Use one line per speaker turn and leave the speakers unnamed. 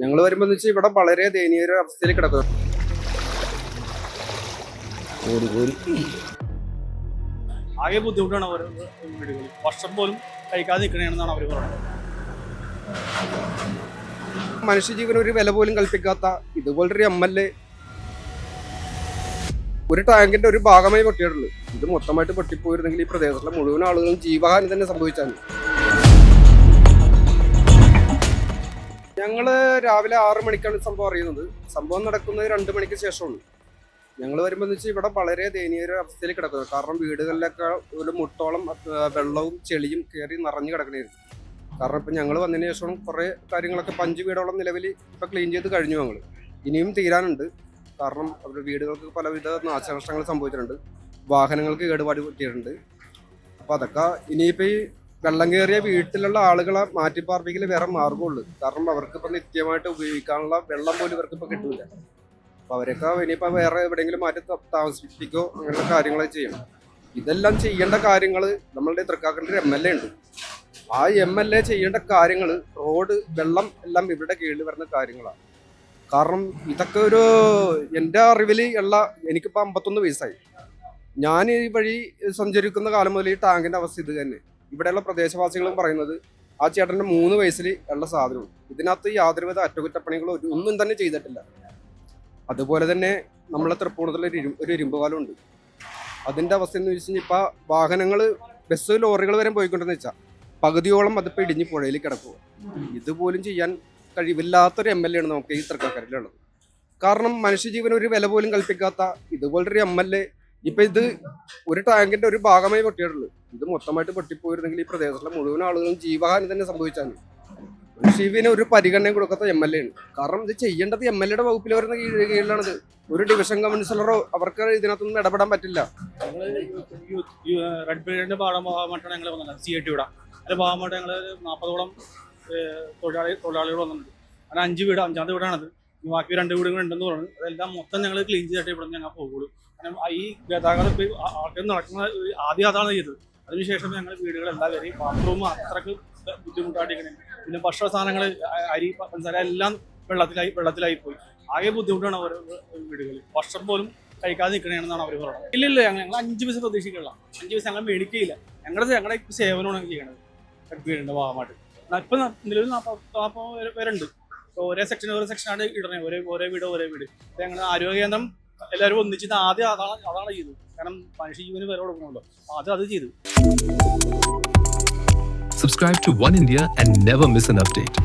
ഞങ്ങൾ വരുമ്പോൾ എന്ന് വെച്ചാൽ ഇവിടെ വളരെ ദയനീയ ഒരു അവസ്ഥയിൽ
കോരി
ആകെ ബുദ്ധിമുട്ടാണ് അവരുടെ വീടുകളിൽ. വർഷം പോലും കഴിക്കാതെ നിൽക്കണമെന്നാണ് അവർ പറയുന്നത്.
മനുഷ്യജീവന് ഒരു വില പോലും കൽപ്പിക്കാത്ത ഇതുപോലൊരു എം എൽ എ ഒരു ടാങ്കിന്റെ ഒരു ഭാഗമായി പൊട്ടിയിട്ടുള്ളൂ. ഇത് മൊത്തമായിട്ട് പൊട്ടിപ്പോയിരുന്നെങ്കിൽ ഈ പ്രദേശത്തിലെ മുഴുവൻ ആളുകളും ജീവഹാനി തന്നെ സംഭവിച്ചാണ്. ഞങ്ങൾ രാവിലെ ആറ് മണിക്കാണ് സംഭവം അറിയുന്നത്. സംഭവം നടക്കുന്നത് രണ്ട് മണിക്ക് ശേഷമാണ്. ഞങ്ങൾ വരുമ്പോൾ എന്ന് വെച്ചാൽ ഇവിടെ വളരെ ദയനീയ ഒരു അവസ്ഥയിൽ കിടക്കുന്നത് കാരണം വീടുകളിലൊക്കെ ഒരു മുട്ടോളം വെള്ളവും ചെളിയും കയറി നിറഞ്ഞു കിടക്കണായിരുന്നു. കാരണം ഇപ്പം ഞങ്ങൾ വന്നതിന് ശേഷം കുറേ കാര്യങ്ങളൊക്കെ പഞ്ച് വീടോളം നിലവിൽ ഇപ്പം ക്ലീൻ ചെയ്ത് കഴിഞ്ഞു ഞങ്ങൾ ഇനിയും തീരാനുണ്ട്. കാരണം അവരുടെ വീടുകൾക്ക് പലവിധ നാശനഷ്ടങ്ങൾ സംഭവിച്ചിട്ടുണ്ട്. വാഹനങ്ങൾക്ക് കേടുപാട് പറ്റിയിട്ടുണ്ട്. അപ്പോൾ അതൊക്കെ ഇനിയിപ്പോൾ ഈ വെള്ളം കയറിയ വീട്ടിലുള്ള ആളുകളെ മാറ്റിപ്പാർപ്പിക്കൽ വേറെ മാർഗമുള്ളു കാരണം അവർക്ക് ഇപ്പം നിത്യമായിട്ട് ഉപയോഗിക്കാനുള്ള വെള്ളം പോലും ഇവർക്ക് ഇപ്പം കിട്ടില്ല അപ്പൊ അവരൊക്കെ ഇനിയിപ്പോൾ വേറെ എവിടെയെങ്കിലും മാറ്റി താമസിപ്പിക്കോ അങ്ങനെയുള്ള കാര്യങ്ങളെ ചെയ്യണം ഇതെല്ലാം ചെയ്യേണ്ട കാര്യങ്ങൾ നമ്മളുടെ തൃക്കാക്കന്റെ ഒരു എം എൽ എ ഉണ്ട്. ആ എം എൽ എ ചെയ്യേണ്ട കാര്യങ്ങൾ റോഡ് വെള്ളം എല്ലാം ഇവരുടെ കീഴിൽ വരുന്ന കാര്യങ്ങളാണ് കാരണം ഇതൊക്കെ ഒരു എന്റെ അറിവിൽ ഉള്ള എനിക്കിപ്പോൾ അമ്പത്തൊന്ന് വയസ്സായി. ഞാൻ ഈ വഴി സഞ്ചരിക്കുന്ന കാലം മുതൽ ഈ ടാങ്കിന്റെ അവസ്ഥ ഇത് തന്നെ. ഇവിടെയുള്ള പ്രദേശവാസികളും പറയുന്നത് ആ ചേട്ടന്റെ മൂന്ന് വയസ്സിൽ ഉള്ള സാധനവും ഇതിനകത്ത് യാതൊരുവിധ അറ്റകുറ്റപ്പണികളോ ഒന്നും തന്നെ ചെയ്തിട്ടില്ല. അതുപോലെ തന്നെ നമ്മളെ തൃപ്പൂണിത്തുള്ള ഒരു ഇരു- ഒരു ഇരുമ്പ് പാലമുണ്ട് അതിന്റെ അവസ്ഥ എന്ന് വെച്ച് കഴിഞ്ഞാൽ ഇപ്പോൾ വാഹനങ്ങൾ ബസ് ലോറികൾ വരെ പോയിക്കൊണ്ടെന്ന് വെച്ചാൽ പകുതിയോളം അതിപ്പോൾ ഇടിഞ്ഞ് പുഴയിൽ കിടക്കുക. ഇതുപോലും ചെയ്യാൻ കഴിവില്ലാത്തൊരു എം എൽ എ ആണ് നമുക്ക് ഈ തൃക്കാക്കരയിലുള്ളത്. കാരണം മനുഷ്യജീവന് ഒരു വില പോലും കൽപ്പിക്കാത്ത ഇതുപോലൊരു എം എൽ എ ഇപ്പം ഇത് ഒരു ടാങ്കിന്റെ ഒരു ഭാഗമായി പൊട്ടിയിട്ടുള്ളൂ. ഇത് മൊത്തമായിട്ട് പൊട്ടിപ്പോയിരുന്നെങ്കിൽ ഈ പ്രദേശത്തുള്ള മുഴുവൻ ആളുകളും ജീവഹാനി തന്നെ സംഭവിച്ചാണ്. ഷിവിന് ഒരു പരിഗണന കൊടുക്കാത്ത എം എൽ എ ആണ്. കാരണം ഇത് ചെയ്യേണ്ടത് എം എൽ എയുടെ വകുപ്പിൽ വരുന്ന കീഴ് കീഴിലാണിത്. ഒരു ഡിവിഷൻ കൗൺസിലറോ അവർക്ക് ഇതിനകത്തൊന്നും ഇടപെടാൻ പറ്റില്ല.
റെഡ് ഭാഗമായിട്ട് ഞങ്ങൾ നാൽപ്പതോളം തൊഴിലാളി തൊഴിലാളികൾ വന്നിട്ടുണ്ട്. അങ്ങനെ അഞ്ച് വീട് അഞ്ചാമത്തെ വീടാണത്. ബാക്കി രണ്ട് വീടുകൾ ഉണ്ടെന്ന് പറഞ്ഞു. അതെല്ലാം മൊത്തം ഞങ്ങൾ ക്ലീൻ ചെയ്തിട്ട് ഇവിടെ ഞങ്ങൾ പോകുള്ളൂ ഈ ഗതാഗതം ആൾക്കാർ നടക്കുന്ന ആദ്യം അതാണ് ചെയ്തത്. അതിനുശേഷം ഞങ്ങൾ വീടുകളെല്ലാം കയറി ബാത്റൂം അത്രയ്ക്ക് ബുദ്ധിമുട്ടായിട്ടിരിക്കണേ. പിന്നെ ഭക്ഷണ സാധനങ്ങൾ അരി പഞ്ചസാര എല്ലാം വെള്ളത്തിലായി വെള്ളത്തിലായി പോയി. ആകെ ബുദ്ധിമുട്ടാണ് ഓരോ വീടുകളിൽ വർഷം പോലും കഴിക്കാതെ നിൽക്കണമെന്നാണ് അവർ പറയുന്നത് ഇല്ല ഇല്ല ഞങ്ങൾ ഞങ്ങൾ അഞ്ച് ദിവസം പ്രതീക്ഷിക്കില്ല അഞ്ച് ദിവസം ഞങ്ങൾ മേടിക്കുകയില്ല ഞങ്ങളുടെ ഞങ്ങളുടെ സേവനമാണ് ചെയ്യണത്. വീടിന്റെ ഭാഗമായിട്ട്. ഇപ്പൊ നിലവിൽ നാൽപ്പത് നാൽപ്പത് പേരുണ്ട്. ഒരേ സെക്ഷൻ ഓരോ സെക്ഷനാണ് ഇടണേ. ഒരേ ഓരോ വീട് ഓരോ വീട്. ഇപ്പൊ ഞങ്ങൾ ആരോഗ്യ കേന്ദ്രം എല്ലാവരും ഒന്നിച്ചിട്ട് ആദ്യം അതാണ് അതാണ് ചെയ്തത്. കാരണം മനുഷ്യ ജീവന് വില കൊടുക്കണമല്ലോ. ആദ്യം അത് ചെയ്തു.
Subscribe to One India and never miss an update.